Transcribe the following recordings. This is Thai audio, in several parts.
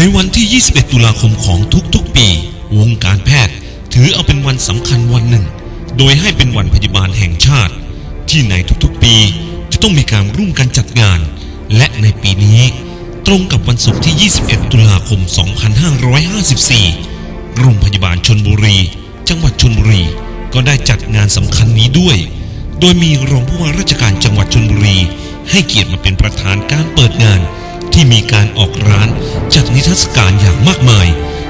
ในวันที่ 21 ตุลาคมของทุกๆปี วงการแพทย์ ถือเอาเป็นวันสำคัญวันหนึ่ง โดยให้เป็นวันพยาบาลแห่งชาติ ที่ในทุกๆปีจะต้องมีการร่วมกันจัดงาน และในปีนี้ ตรงกับวันศุกร์ที่ 21 ตุลาคม 2554 โรงพยาบาลชนบุรี จังหวัดชนบุรี ก็ได้จัดงานสำคัญนี้ด้วย โดยมีรองผู้ว่าราชการจังหวัดชนบุรี ให้เกียรติมาเป็นประธานการเปิดงาน ที่มีการออกร้านจัดนิทรรศการอย่างมากมาย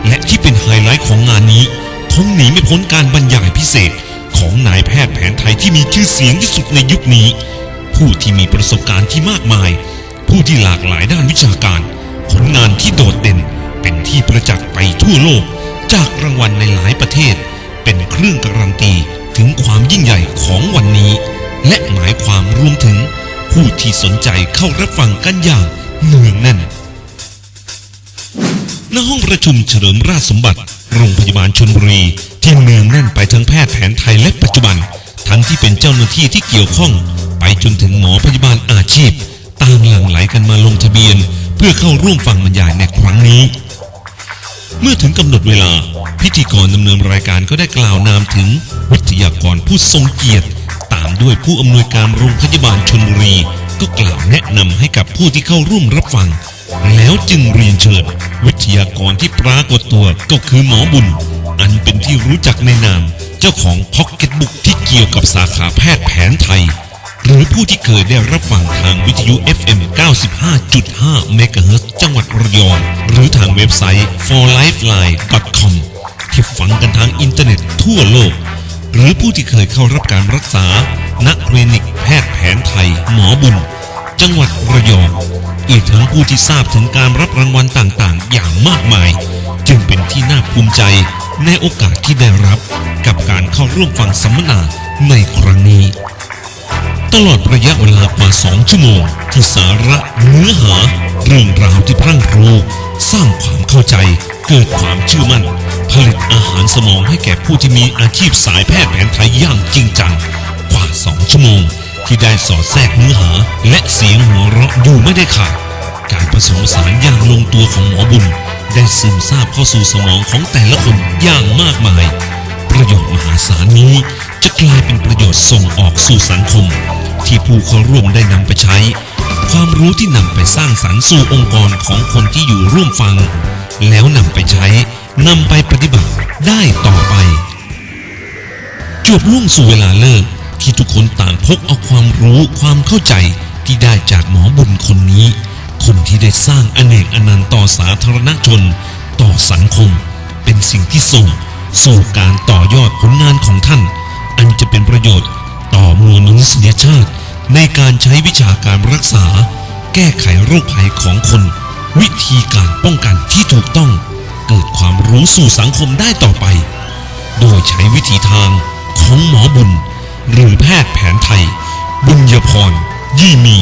และที่เป็นไฮไลท์ของงานนี้คงหนีไม่พ้นการบรรยายพิเศษของนายแพทย์แผนไทยที่มีชื่อเสียงที่สุดในยุคนี้ ผู้ที่มีประสบการณ์ที่มากมาย ผู้ที่หลากหลายด้านวิชาการ ผลงานที่โดดเด่น เป็นที่ประจักษ์ไปทั่วโลก จากรางวัลในหลายประเทศ เป็นเครื่องการันตีถึงความยิ่งใหญ่ของวันนี้ และหมายความรวมถึง ผู้ที่สนใจเข้ารับฟังกันอย่าง เนืองแน่นณห้องประชุมเฉลิมราชสมบัติ โรงพยาบาลชนบุรี ที่เนืองแน่นไปทั้งแพทย์แผนไทยและปัจจุบัน ทั้งที่เป็นเจ้าหน้าที่ที่เกี่ยวข้อง ไปจนถึงหมอพยาบาลอาชีพต่างหลั่งไหลกันมาลงทะเบียน เพื่อเข้าร่วมฟังบรรยายในครั้งนี้ เมื่อถึงกำหนดเวลา พิธีกรดำเนินรายการก็ได้กล่าวนามถึงวิทยากรผู้ทรงเกียรติ ตามด้วยผู้อำนวยการโรงพยาบาลชนบุรี ก็กล่าวแนะนำให้กับผู้ที่เข้าร่วมรับฟัง แล้วจึงเรียนเชิญ วิทยากรที่ปรากฏตัวก็คือหมอบุญ อันเป็นที่รู้จักในนาม เจ้าของพ็อกเก็ตบุ๊กที่เกี่ยวกับสาขาแพทย์แผนไทย หรือผู้ที่เคยได้รับฟังทางวิทยุ FM 95.5 เมกะเฮิรตจังหวัดระยอง หรือทางเว็บไซต์ forlifeline.com ที่ฟังกันทางอินเทอร์เน็ตทั่วโลก หรือผู้ที่เคยเข้ารับการรักษาณคลินิกแพทย์ แผนไทยหมอบุญ จังหวัดระยอง อีกทั้งผู้ที่ทราบถึงการรับรางวัลต่างๆ อย่างมากมาย จึงเป็นที่น่าภูมิใจในโอกาสที่ได้รับกับการเข้าร่วมฟังสัมมนาในครั้งนี้ ตลอดระยะเวลากว่าสองชั่วโมงที่สาระเนื้อหา เรื่องราวที่พรั่งพรูสร้างความเข้าใจเกิดความเชื่อมั่น ผลิตอาหารสมองให้แก่ผู้ที่มีอาชีพสายแพทย์แผนไทยอย่างจริงจัง กว่าสองชั่วโมง ที่ได้สอดแทรกเนื้อหา และเสียงหัวเราะอยู่ไม่ได้ขาดการผสมผสานอย่างลงตัวของหมอบุญ ได้ซึมซาบเข้าสู่สมองของแต่ละคนอย่างมากมาย ประโยชน์มหาศาลนี้จะกลายเป็นประโยชน์ส่งออกสู่สังคม ที่ผู้เข้าร่วมได้นำไปใช้ ความรู้ที่นำไปสร้างสรรค์สู่องค์กรของคนที่อยู่ร่วมฟัง แล้วนำไปใช้นำไปปฏิบัติได้ต่อไป จวบล่วงสู่เวลาเลิกที่ทุกคนต่าง พกเอาความรู้ความเข้าใจที่ได้จากหมอบุญคนนี้ คนที่ได้สร้างอเนกอนันต์ต่อสาธารณชน ต่อสังคม เป็นสิ่งที่ส่ง สู่การต่อยอดผลงานของท่าน อันจะเป็นประโยชน์ต่อมวลมนุษยชาติ ในการใช้วิชาการรักษา แก้ไขโรคภัยของคน วิธีการป้องกันที่ถูกต้อง เกิดความรู้สู่สังคมได้ต่อไป โดยใช้วิธีทางของหมอบุญ หรือแพทย์แผนไทย บุญยพร ยี่มี